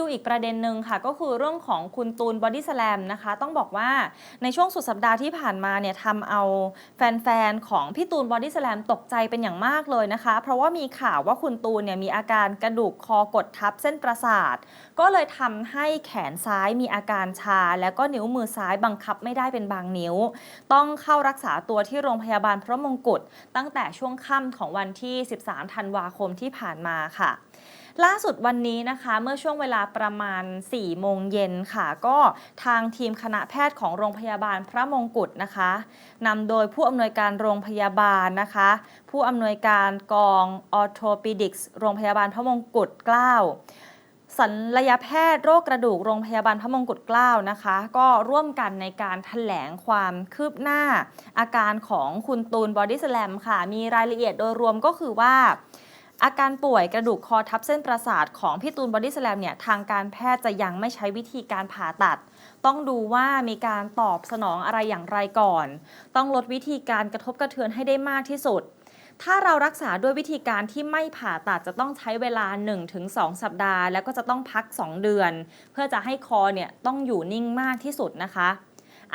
ดูอีกประเด็นหนึ่งค่ะ ก็คือเรื่องของคุณตูนบอดี้สแลมนะคะ ต้องบอกว่าในช่วงสุดสัปดาห์ที่ผ่านมาเนี่ยทำเอาแฟนๆ ของพี่ตูนบอดี้สแลมตกใจเป็นอย่างมากเลยนะคะ เพราะว่ามีข่าวว่าคุณตูนเนี่ยมีอาการกระดูกคอกดทับเส้นประสาท ก็เลยทำให้แขนซ้ายมีอาการชา แล้วก็นิ้วมือซ้ายบังคับไม่ได้เป็นบางนิ้ว ต้องเข้ารักษาตัวที่โรงพยาบาลพระมงกุฎตั้งแต่ช่วงค่ำของวันที่ 13 ธันวาคมที่ผ่านมาค่ะ ล่าสุดวันนี้นะคะเมื่อช่วงเวลาประมาณ 4 โมงเย็นค่ะ ก็ทางทีมคณะแพทย์ของโรงพยาบาลพระมงกุฎนะคะนำโดยผู้อำนวยการโรงพยาบาลนะคะ ผู้อำนวยการกองออโทปิดิกส์โรงพยาบาลพระมงกุฎเกล้าศัลยแพทย์โรคกระดูกโรงพยาบาลพระมงกุฎเกล้านะคะ ก็ร่วมกันในการถแถลงความคืบหน้า อาการของคุณตูนบอดี้สแลมค่ะ มีรายละเอียดโดยรวมก็คือว่า อาการป่วยกระดูกคอทับเส้นประสาทของพี่ตูนบอดี้สแลมเนี่ยทางการแพทย์จะยังไม่ใช้วิธีการผ่าตัด ต้องดูว่ามีการตอบสนองอะไรอย่างไรก่อน ต้องลดวิธีการกระทบกระเทือนให้ได้มากที่สุด ถ้าเรารักษาด้วยวิธีการที่ไม่ผ่าตัดจะต้องใช้เวลา 1-2 สัปดาห์ แล้วก็จะต้องพัก 2 เดือน เพื่อจะให้คอเนี่ยต้องอยู่นิ่งมากที่สุดนะคะ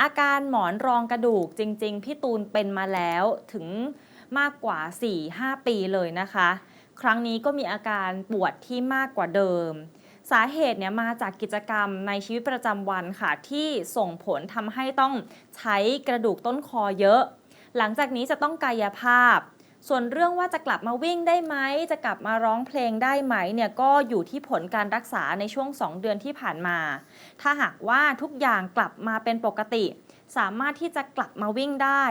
อาการหมอนรองกระดูกจริง ๆ พี่ตูนเป็นมาแล้วถึงมากกว่า 4-5 ปีเลยนะคะ ครั้งนี้ก็มีอาการปวดที่มากกว่าเดิม สาเหตุเนี่ยมาจากกิจกรรมในชีวิตประจำวันค่ะ ที่ส่งผลทำให้ต้องใช้กระดูกต้นคอเยอะ หลังจากนี้จะต้องกายภาพ ส่วนเรื่องว่าจะกลับมาวิ่งได้ไหม จะกลับมาร้องเพลงได้ไหมเนี่ยก็อยู่ที่ผลการรักษาในช่วง 2 เดือนที่ผ่านมา ถ้าหากว่าทุกอย่างกลับมาเป็นปกติ สามารถที่จะกลับมาวิ่งได้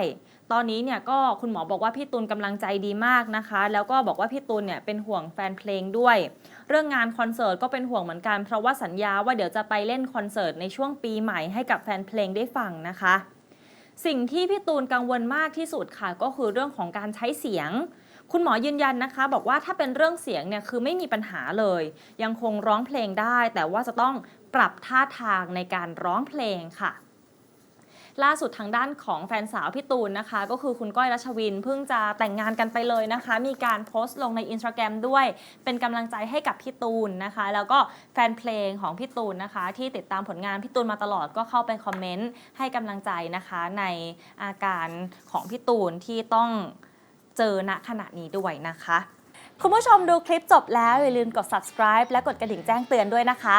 ตอนนี้เนี่ยก็คุณหมอบอกว่าพี่ตูนกำลังใจดีมากนะคะ แล้วก็บอกว่าพี่ตูนเนี่ยเป็นห่วงแฟนเพลงด้วย เรื่องงานคอนเสิร์ตก็เป็นห่วงเหมือนกันเพราะว่าสัญญาว่าเดี๋ยวจะไปเล่นคอนเสิร์ตในช่วงปีใหม่ให้กับแฟนเพลงได้ฟังนะคะ สิ่งที่พี่ตูนกังวลมากที่สุดค่ะ ก็คือเรื่องของการใช้เสียงคุณหมอยืนยันนะคะ บอกว่าถ้าเป็นเรื่องเสียงเนี่ยคือไม่มีปัญหาเลย ยังคงร้องเพลงได้ แต่ว่าจะต้องปรับท่าทางในการร้องเพลงค่ะ ล่าสุดทางด้านของแฟนสาวพี่ตูนนะคะ ก็คือคุณก้อยรัชวินเพิ่งจะแต่งงานกันไปเลยนะคะ มีการโพสต์ลงในอินสตาแกรมด้วย เป็นกำลังใจให้กับพี่ตูนนะคะ แล้วก็แฟนเพลงของพี่ตูนนะคะ ที่ติดตามผลงานพี่ตูนมาตลอดก็เข้าไปคอมเมนต์ให้กำลังใจนะคะในอาการของพี่ตูนที่ต้องเจอณขณะนี้ด้วยนะคะ คุณผู้ชมดูคลิปจบแล้วอย่าลืมกด subscribe และกดกระดิ่งแจ้งเตือนด้วยนะคะ